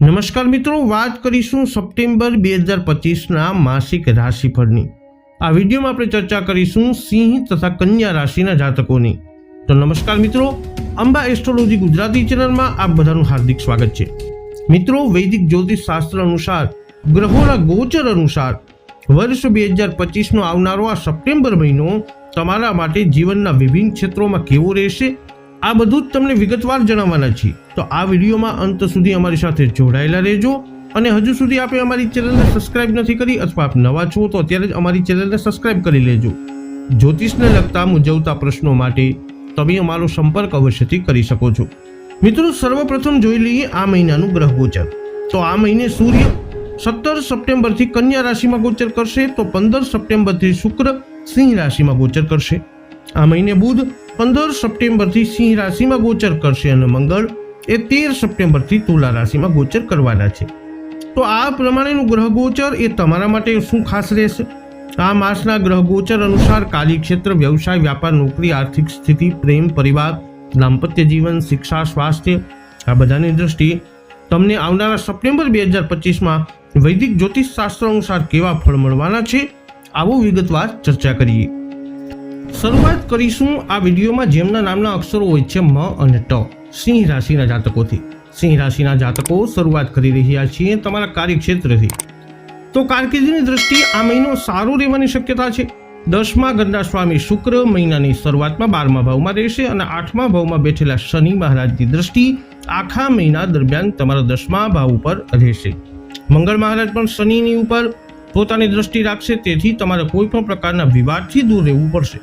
નમસ્કાર મિત્રો, વાત કરીશું સપ્ટેમ્બર બે હજાર પચીસના માસિક રાશિફળની. આ વિડીયોમાં આપણે ચર્ચા કરીશું સિંહ તથા કન્યા રાશિના જાતકોની. તો નમસ્કાર મિત્રો, અંબા એસ્ટ્રોલોજી ગુજરાતી ચેનલમાં આપ બધાનું હાર્દિક સ્વાગત છે. મિત્રો, વૈદિક જ્યોતિષ શાસ્ત્ર અનુસાર, ગ્રહોના ગોચર અનુસાર, વર્ષ બે હજાર પચીસનો આવનારો આ સપ્ટેમ્બર મહિનો તમારા માટે જીવનના વિભિન્ન ક્ષેત્રોમાં કેવો રહેશે આ બધું જ તમને વિગતવાર જણાવવાના છીએ. તો આ વિડીયોમાં અંત સુધી અમારી સાથે જોડાયેલા રહેજો અને હજુ સુધી આપે અમારી ચેનલને સબસ્ક્રાઇબ નથી કરી અથવા આપ નવા છો તો અત્યારે જ અમારી ચેનલને સબસ્ક્રાઇબ કરી લેજો. જ્યોતિષને લગતા મૂંઝવતા પ્રશ્નો માટે તમે અમારો સંપર્ક અવશ્યથી કરી શકો છો. મિત્રો, સર્વપ્રથમ જોઈ લઈએ આ મહિનાનું ગ્રહ ગોચર તો આ મહિને સૂર્ય સત્તર સપ્ટેમ્બરથી કન્યા રાશિમાં ગોચર કરશે. તો પંદર સપ્ટેમ્બરથી શુક્ર સિંહ રાશિમાં ગોચર કરશે. આ મહિને બુધ પંદર સપ્ટેમ્બરથી સિંહ રાશિમાં ગોચર કરશે અને મંગળ એ તેર સપ્ટેમ્બરથી તુલા રાશિમાં ગોચર કરવાના છે. તો આ પ્રમાણેનું ગ્રહ ગોચર એ તમારા માટે શું ખાસ રહેશે? આ માસના ગ્રહ ગોચર અનુસાર કાર્યક્ષેત્ર, વ્યવસાય, વ્યાપાર, નોકરી, આર્થિક સ્થિતિ, પ્રેમ, પરિવાર, દાંપત્ય જીવન, શિક્ષા, સ્વાસ્થ્ય, આ બધાની દ્રષ્ટિએ તમને આવનારા સપ્ટેમ્બર બે હજાર પચીસમાં વૈદિક જ્યોતિષ શાસ્ત્ર અનુસાર કેવા ફળ મળવાના છે? આવો વિગતવાર ચર્ચા કરીએ. શરૂઆત કરીશું આ વિડીયોમાં જેમના નામના અક્ષરો હોય છે મ અને ટ. સિંહ રાશિના જાતકોથી. સિંહ રાશિના જાતકો શરૂઆત કરી રહ્યા છીએ તમારા કાર્યક્ષેત્રથી. તો કારકિર્દીની દ્રષ્ટિએ આ મહિનો સારો રહેવાની શક્યતા છે. દસમા ગંડા સ્વામી શુક્ર મહિનાની શરૂઆતમાં બારમા ભાવમાં રહેશે અને આઠમા ભાવમાં બેઠેલા શનિ મહારાજની દ્રષ્ટિ આખા મહિના દરમિયાન તમારા દસમા ભાવ ઉપર રહેશે. મંગળ મહારાજ પણ શનિની ઉપર પોતાની દ્રષ્ટિ રાખશે, તેથી તમારે કોઈ પણ પ્રકારના વિવાદથી દૂર રહેવું પડશે.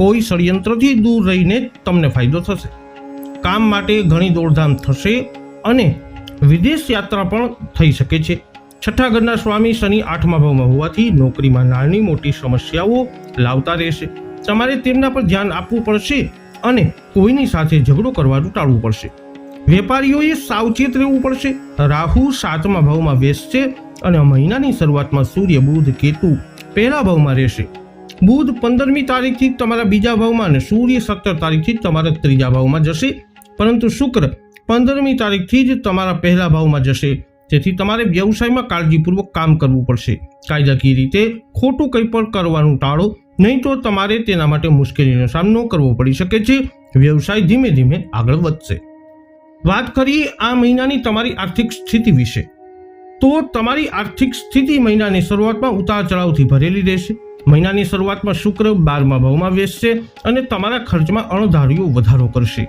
કોઈ ષડયંત્રથી દૂર રહીને તમને ફાયદો થશે. કામ માટે ઘણી દોડધામ થશે અને વિદેશ યાત્રા પણ થઈ શકે છે. છઠ્ઠા ઘરના સ્વામી શનિ આઠમા ભાવમાં હોવાથી નોકરીમાં નાની મોટી સમસ્યાઓ લાવતા રહેશે. તમારે તેમના પર ધ્યાન આપવું પડશે અને કોઈની સાથે ઝઘડો કરવાનું ટાળવું પડશે. વેપારીઓએ સાવચેત રહેવું પડશે. રાહુ સાતમા ભાવમાં બેસશે અને મહિનાની શરૂઆતમાં સૂર્ય બુધ કેતુ પહેલા ભાવમાં રહેશે. બુધ પંદરમી તારીખથી તમારા બીજા ભાવમાં અને સૂર્ય સત્તર તારીખથી તમારા ત્રીજા ભાવમાં જશે. પરંતુ શુક્ર પંદરમી તારીખથી જ તમારા પહેલા ભાવમાં જશે. તેથી તમારે વ્યવસાયમાં કાળજીપૂર્વક કામ કરવું પડશે. કાયદાકીય રીતે ખોટું કંઈ પણ કરવાનું ટાળો, નહીં તો તમારે તેના માટે મુશ્કેલીનો સામનો કરવો પડી શકે છે. વ્યવસાય ધીમે ધીમે આગળ વધશે. વાત કરીએ આ મહિનાની તમારી આર્થિક સ્થિતિ વિશે. તો તમારી આર્થિક સ્થિતિ મહિનાની શરૂઆતમાં ઉતાર ચઢાવથી ભરેલી રહેશે. મહિનાની શરૂઆતમાં શુક્ર બારમા ભાવમાં વેચશે અને તમારા ખર્ચમાં અણધાર્યો વધારો કરશે.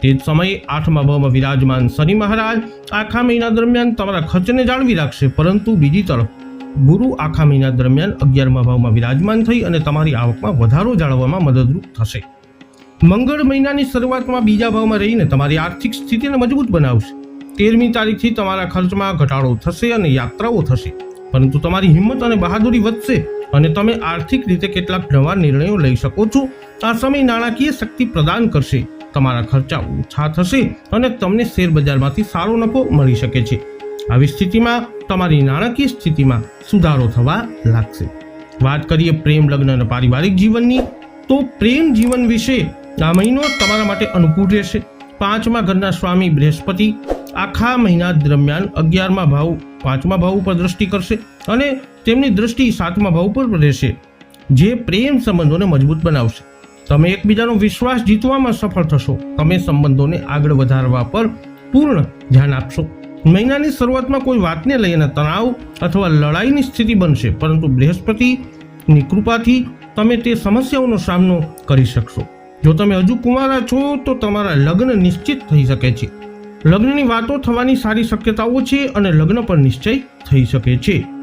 તે જ સમયે આઠમા ભાવમાં વિરાજમાન શનિ મહારાજ આખા મહિના દરમિયાન તમારા ખર્ચને જાળવી રાખશે, પરંતુ બીજી તરફ ગુરુ આખા મહિના દરમિયાન અગિયારમા ભાવમાં વિરાજમાન થઈ અને તમારી આવકમાં વધારો જાળવવામાં મદદરૂપ થશે. મંગળ મહિનાની શરૂઆતમાં બીજા ભાવમાં રહીને તમારી આર્થિક સ્થિતિને મજબૂત બનાવશે. તેરમી તારીખથી તમારા ખર્ચમાં ઘટાડો થશે અને યાત્રાઓ થશે, પરંતુ તમારી હિંમત અને બહાદુરી વધશે. અને તમે આર્થિક રીતે કેટલાક નવા નિર્ણયો લઈ શકો છો. આ સમય નાણાકીય શક્તિ પ્રદાન કરશે. તમારા ખર્ચા ઓછા થશે અને તમને શેર બજારમાંથી સારો નફો મળી શકે છે. આવી સ્થિતિમાં તમારી નાણાકીય સ્થિતિમાં સુધારો થવા લાગશે. વાત કરીએ પ્રેમ, લગ્ન અને પારિવારિક જીવનની, તો પ્રેમ જીવન વિશે આ મહિનો તમારા માટે અનુકૂળ રહેશે. પાંચમા ઘરના સ્વામી બૃહસ્પતિ આખા મહિના દરમિયાન અગિયારમા ભાવ, પાંચમા ભાવ ઉપર દ્રષ્ટિ કરશે અને તેમની દ્રષ્ટિ સાતમા ભાવ પર રહેશે. જે પ્રેમ સંબંધોને મજબૂત બનાવશે. તમે એકબીજાનો વિશ્વાસ જીતવામાં સફળ થશો. તમે સંબંધોને આગળ વધારવા પર પૂર્ણ ધ્યાન આપશો. મહિનાની શરૂઆતમાં કોઈ વાતને લઈને તણાવ અથવા લડાઈની સ્થિતિ બનશે, પરંતુ બૃહસ્પતિની કૃપાથી તમે તે સમસ્યાઓનો સામનો કરી શકશો. જો તમે હજુ કુંવારા છો, તો તમારા લગ્ન નિશ્ચિત થઈ શકે છે. લગ્નની વાતો થવાની સારી શક્યતાઓ છે અને લગ્ન પર નિશ્ચય થઈ શકે છે.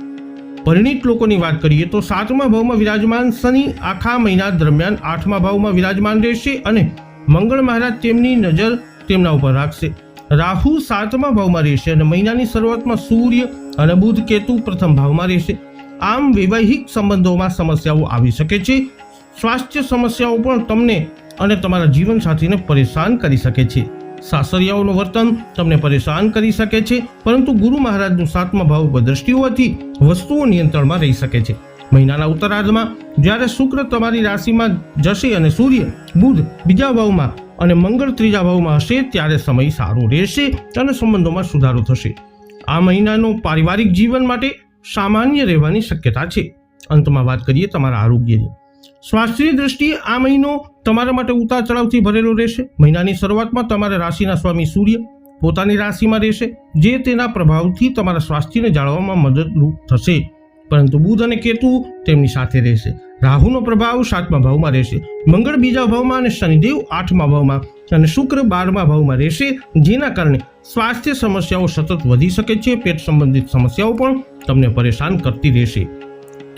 પરિણીત લોકોની વાત કરીએ તો સાતમા ભાવમાં વિરાજમાન શનિ આખા મહિના દરમિયાન આઠમા ભાવમાં વિરાજમાન રહેશે અને મંગળ મહારાજ તેમની નજર તેમના ઉપર રાખશે. રાહુ સાતમા ભાવમાં રહેશે અને મહિનાની શરૂઆતમાં સૂર્ય અને બુધ કેતુ પ્રથમ ભાવમાં રહેશે. આમ વૈવાહિક સંબંધોમાં સમસ્યાઓ આવી શકે છે. સ્વાસ્થ્ય સમસ્યાઓ પણ તમને અને તમારા જીવનસાથીને પરેશાન કરી શકે છે. સાસરિયાઓનું વર્તન તમને પરેશાન કરી શકે છે, પરંતુ ગુરુ મહારાજનું સાતમા ભાવ પર દ્રષ્ટિ હોવાથી વસ્તુઓ નિયંત્રણમાં રહી શકે છે. મહિનાના ઉત્તરાર્ધમાં જ્યારે શુક્ર તમારી રાશિમાં જશે અને સૂર્ય, બુધ બીજા ભાવમાં અને મંગળ ત્રીજા ભાવમાં હશે, ત્યારે સમય સારો રહેશે અને સંબંધોમાં સુધારો થશે. આ મહિનાનો પારિવારિક જીવન માટે સામાન્ય રહેવાની શક્યતા છે. અંતમાં વાત કરીએ તમારા આરોગ્યની. સ્વાસ્થ્યની દ્રષ્ટિએ આ મહિનો તમારા માટે ઉતાર ચઢાવથી ભરેલો રહેશે. મહિનાની શરૂઆતમાં તમારા રાશિના સ્વામી સૂર્ય પોતાની રાશિમાં રહેશે, જે તેના પ્રભાવથી તમારા સ્વાસ્થ્યને જાળવવામાં મદદરૂપ થશે. પરંતુ બુધ અને કેતુ તેમની સાથે રહેશે. રાહુનો પ્રભાવ સાતમા ભાવમાં રહેશે. મંગળ બીજા ભાવમાં અને શનિદેવ આઠમા ભાવમાં અને શુક્ર બારમા ભાવમાં રહેશે, જેના કારણે સ્વાસ્થ્ય સમસ્યાઓ સતત વધી શકે છે, પેટ સંબંધિત સમસ્યાઓ પણ તમને પરેશાન કરતી રહેશે.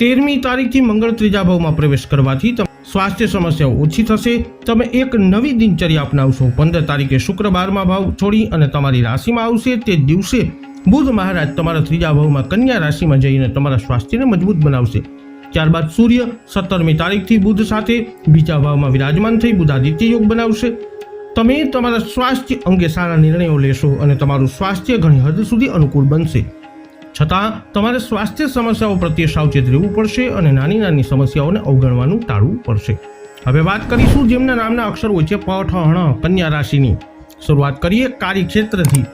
તેરમી તારીખથી મંગળ ત્રીજા ભાવમાં પ્રવેશ કરવાથી સ્વાસ્થ્ય સમસ્યાઓ ઓછી થશે. તમે એક નવી દિનચર્યા અપનાવશો. પંદર તારીખે શુક્રવારમાં ભાવ છોડી અને તમારી રાશિમાં આવશે. તે દિવસે બુધ મહારાજ તમારા ત્રીજા ભાવમાં કન્યા રાશિમાં જઈને તમારા સ્વાસ્થ્યને મજબૂત બનાવશે. ત્યારબાદ સૂર્ય સત્તરમી તારીખથી બુધ સાથે બીજા ભાવમાં વિરાજમાન થઈ બુધાદિત્ય યોગ બનાવશે. તમે તમારા સ્વાસ્થ્ય અંગે સારા નિર્ણયો લેશો અને તમારું સ્વાસ્થ્ય ઘણી હદ સુધી અનુકૂળ બનશે. છતાં, તમારે સ્વાસ્થ્ય સમસ્યાઓ પ્રત્યે સાવચેત રહેવું પડશે અને નાની નાની સમસ્યાઓને અવગણવાનું ટાળવું પડશે. હવે વાત કરીશું જેમના નામના અક્ષર હોય છે પઠ હણ કન્યા રાશિની. શરૂઆત કરીએ કાર્યક્ષેત્રથી.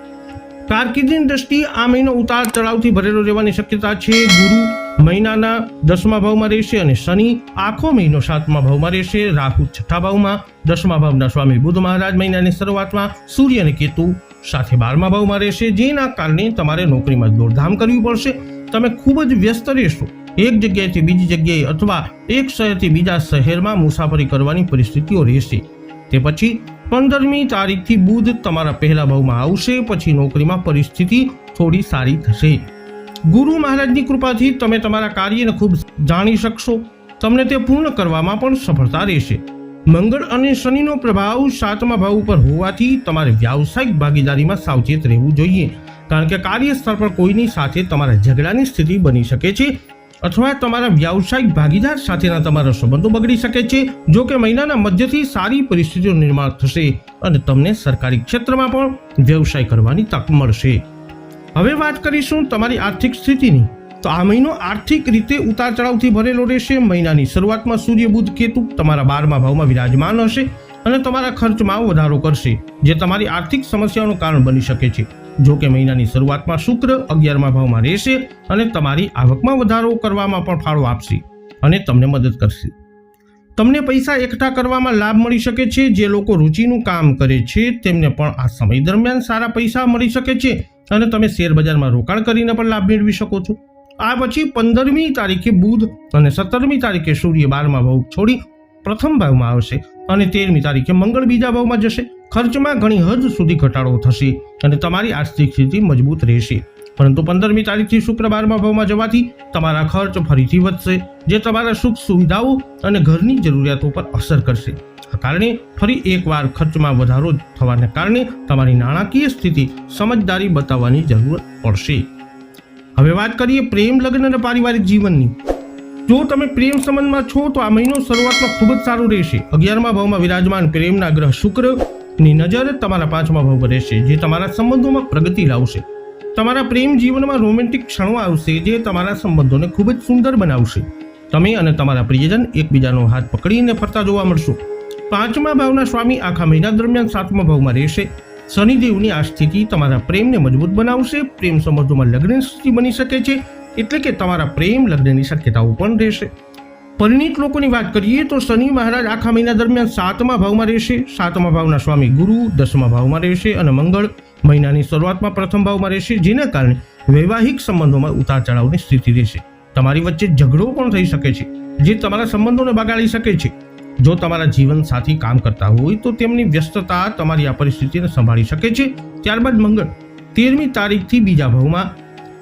કારકિર્દીની દ્રષ્ટિએ આ મહિનો ઉતાર ચઢાવથી ભરેલો રહેવાની શક્યતા છે. ગુરુ મહિનાના દસમા ભાવમાં રહેશે અને શનિ આખો મહિનો સાતમા ભાવમાં રહેશે. રાહુ છઠ્ઠા ભાવમાં, દસમા ભાવના સ્વામી બુધ મહારાજ મહિનાની શરૂઆતમાં સૂર્ય અને કેતુ સાથે બારમા ભાવમાં રહેશે. જેના કારણે તમારે નોકરીમાં દોડધામ કરવી પડશે. તમે ખૂબ જ વ્યસ્ત રહેશો. એક જગ્યાએથી બીજી જગ્યાએ અથવા એક શહેરથી બીજા શહેરમાં મુસાફરી કરવાની પરિસ્થિતિઓ રહેશે. તે પછી પંદરમી તારીખથી બુધ તમારા પહેલા ભાવમાં આવશે. પછી નોકરીમાં પરિસ્થિતિ થોડી સારી થશે. ગુરુ મહારાજની કૃપાથી તમે તમારા કાર્યને ખૂબ જાણી શકશો. તમને તે પૂર્ણ કરવામાં પણ સફળતા રહેશે. મંગળ અને શનિનો પ્રભાવ સાતમા ભાવ ઉપર હોવાથી તમારે વ્યાવસાયિક ભાગીદારીમાં સાવચેત રહેવું જોઈએ. કારણ કે કાર્યસ્થળ પર કોઈની સાથે તમારા ઝઘડાની સ્થિતિ બની શકે છે અથવા તમારા વ્યાવસાયિક ભાગીદાર સાથેના તમારા સંબંધો બગડી શકે છે. જો કે મહિનાના મધ્યથી સારી પરિસ્થિતિનું નિર્માણ થશે અને તમને સરકારી ક્ષેત્રમાં પણ વ્યવસાય કરવાની તક મળશે. હવે વાત કરીશું તમારી આર્થિક સ્થિતિની. તો આ મહિનો આર્થિક રીતે ઉતાર ચઢાવથી ભરેલો રહેશે. મહિનાની શરૂઆતમાં સૂર્ય બુધ કેતુ તમારા બારમા ભાવમાં વિરાજમાન હશે અને તમારા ખર્ચમાં વધારો કરશે, જે તમારી આર્થિક સમસ્યાઓનું કારણ બની શકે છે. જો કે મહિનાની શરૂઆતમાં શુક્ર અગિયારમા ભાવમાં રહેશે અને તમારી આવકમાં વધારો કરવામાં પણ ફાળો આપશે અને તમને મદદ કરશે. તમને પૈસા એકઠા કરવામાં લાભ મળી શકે છે. જે લોકો રુચિનું કામ કરે છે, તેમને પણ આ સમય દરમિયાન સારા પૈસા મળી શકે છે અને તમે શેર બજારમાં રોકાણ કરીને પણ લાભ મેળવી શકો છો. આ પછી પંદરમી તારીખે બુધ અને સત્તરમી તારીખે સૂર્ય બારમા ભાવ છોડી પ્રથમ ભાવમાં આવશે અને તેરમી તારીખે મંગળ બીજા ભાવમાં જશે. ખર્ચમાં ઘણી હદ સુધી ઘટાડો થશે અને તમારી આર્થિક સ્થિતિ મજબૂત રહેશે. પરંતુ પંદરમી તારીખથી શુક્ર બારમા ભાવમાં જવાથી તમારા ખર્ચ ફરીથી વધશે, જે તમારા સુખ સુવિધાઓ અને ઘરની જરૂરિયાતો પર અસર કરશે. આ કારણે ફરી એકવાર ખર્ચમાં વધારો થવાને કારણે તમારી નાણાકીય સ્થિતિ સમજદારી બતાવવાની જરૂર પડશે. હવે વાત કરીએ પ્રેમ લગ્ન અને પારિવારિક જીવનની. જો તમે પ્રેમ સંબંધમાં છો, તો આ મહિનો શરૂઆતમાં ખૂબ જ સારું રહેશે. અગિયારમા ભાવમાં વિરાજમાન પ્રેમના ગ્રહ શુક્રની નજર તમારા પાંચમા ભાવ પર રહેશે, જે તમારા સંબંધોમાં પ્રગતિ લાવશે. તમારા પ્રેમ જીવનમાં રોમેન્ટિક ક્ષણો આવશે, જે તમારા સંબંધોને ખૂબ જ સુંદર બનાવશે. તમે અને તમારા પ્રિયજન એકબીજાનો હાથ પકડીને ફરતા જોવા મળશો. પાંચમા ભાવના સ્વામી આખા મહિના દરમિયાન સાતમા ભાવમાં રહેશે. શનિદેવની આ સ્થિતિ તમારા પ્રેમને મજબૂત બનાવશે. પ્રેમ સંબંધોમાં લગ્નની સ્થિતિ બની શકે છે, એટલે કે તમારા પ્રેમ લગ્નની શક્યતાઓ પણ રહેશે. પરિણીત લોકોની વાત કરીએ તો શનિ મહારાજ આખા મહિના દરમિયાન સાતમા ભાવમાં રહેશે. સાતમા ભાવના સ્વામી ગુરુ, દસમા ભાવમાં રહેશે અને મંગળ મહિનાની શરૂઆતમાં પ્રથમ ભાવમાં રહેશે, જેના કારણે વૈવાહિક સંબંધોમાં ઉતાર ચઢાવની સ્થિતિ રહેશે. તમારી વચ્ચે ઝઘડો પણ થઈ શકે છે, જે તમારા સંબંધોને બગાડી શકે છે. જો તમારા જીવન સાથી કામ કરતા હોય તો તેમની વ્યસ્તતા તમારી આ પરિસ્થિતિને સંભાળી શકે છે. ત્યારબાદ મંગળ, તેરમી તારીખથી બીજા ભાવમાં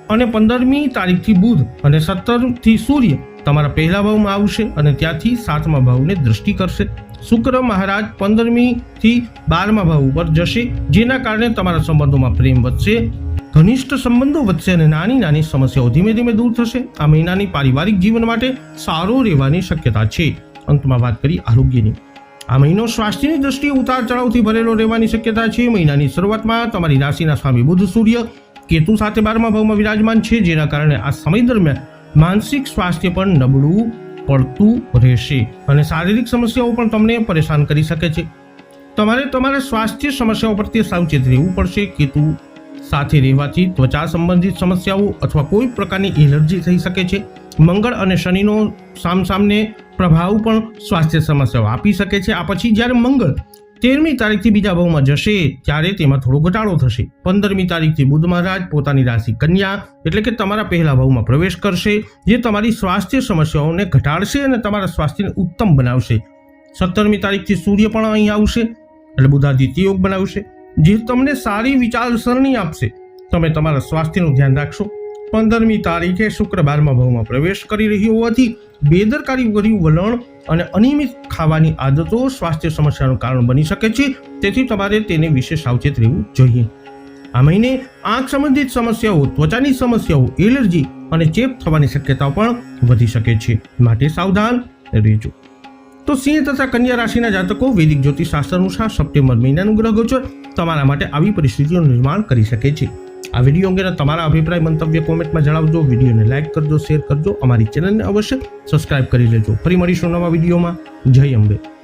અને પંદરમી તારીખથી બુધ અને સત્તરથી સૂર્ય તમારા પહેલા ભાવમાં આવશે અને ત્યાંથી સાતમા ભાવને દૃષ્ટિ કરશે. શુક્ર મહારાજ પંદરમી થી બારમા ભાવ ઉપર જશે, જેના કારણે તમારા સંબંધોમાં પ્રેમ વધશે, ઘનિષ્ઠ સંબંધો વધશે અને નાની નાની સમસ્યાઓ ધીમે ધીમે દૂર થશે. આ મહિનાની પારિવારિક જીવન માટે સારો રહેવાની શક્યતા છે. અંતમાં વાત કરી આરોગ્યની. આ મહિનો સ્વાસ્થ્યની દ્રષ્ટિએ ઉતાર ચઢાવથી ભરેલો રહેવાની શક્યતા છે. મહિનાની શરૂઆતમાં તમારી રાશિના સ્વામી બુધ સૂર્ય, કેતુ સાથે બારમા ભાવમાં વિરાજમાન છે, જેના કારણે આ સમય દરમિયાન માનસિક સ્વાસ્થ્ય પણ નબળું પડતું રહેશે અને શારીરિક સમસ્યાઓ પણ તમને પરેશાન કરી શકે છે. તમારે તમારા સ્વાસ્થ્ય સમસ્યાઓ પ્રત્યે સાવચેત રહેવું પડશે. કેતુ સાથે રહેવાથી ત્વચા સંબંધિત સમસ્યાઓ અથવા કોઈ પ્રકારની એલર્જી થઈ શકે છે. મંગળ અને શનિનો સામસામને પ્રભાવ પણ સ્વાસ્થ્ય સમસ્યાઓ આપી શકે છે. આ પછી જ્યારે મંગળ તેરમી તારીખથી બીજા ભાવમાં જશે, ત્યારે તેમાં થોડો ઘટાડો થશે. પંદરમી તારીખથી બુધ મહારાજ પોતાની રાશિ કન્યા, એટલે કે તમારા પહેલા ભાવમાં પ્રવેશ કરશે, જે તમારી સ્વાસ્થ્ય સમસ્યાઓને ઘટાડશે અને તમારા સ્વાસ્થ્યને ઉત્તમ બનાવશે. સત્તરમી તારીખથી સૂર્ય પણ અહીં આવશે, એટલે બુધાદિત્ય યોગ બનાવશે, જે તમને સારી વિચારસરણી આપશે. તમે તમારા સ્વાસ્થ્યનું ધ્યાન રાખશો. પંદરમી તારીખે શુક્ર બારમા ભાવમાં પ્રવેશ કરી રહ્યો હોવાથી બેદરકારી ભર્યું વલણ અને અનિયમિત ખાવાની આદતો સ્વાસ્થ્ય સમસ્યાનું કારણ બની શકે છે. તેથી તમારે તેને વિશે સાવચેત રહેવું જોઈએ. આ મહિને આંખ સંબંધિત સમસ્યાઓ, ત્વચાની સમસ્યાઓ, એલર્જી અને ચેપ થવાની શક્યતાઓ પણ વધી શકે છે. માટે સાવધાન રહેજો. તો સિંહ તથા કન્યા રાશિના જાતકો, વૈદિક જ્યોતિષ શાસ્ત્ર અનુસાર સપ્ટેમ્બર મહિનાનું ગ્રહ ગોચર તમારા માટે આવી પરિસ્થિતિનું નિર્માણ કરી શકે છે. આ વીડિયો અંગેના તમારા અભિપ્રાય, મંતવ્ય કોમેન્ટમાં જણાવજો. વિડીયોને લાઇક કરજો, શેર કરજો. અમારી ચેનલને અવશ્ય સબસ્ક્રાઇબ કરી લેજો. ફરી મળીશું નવા વિડીયોમાં. જય અંબે.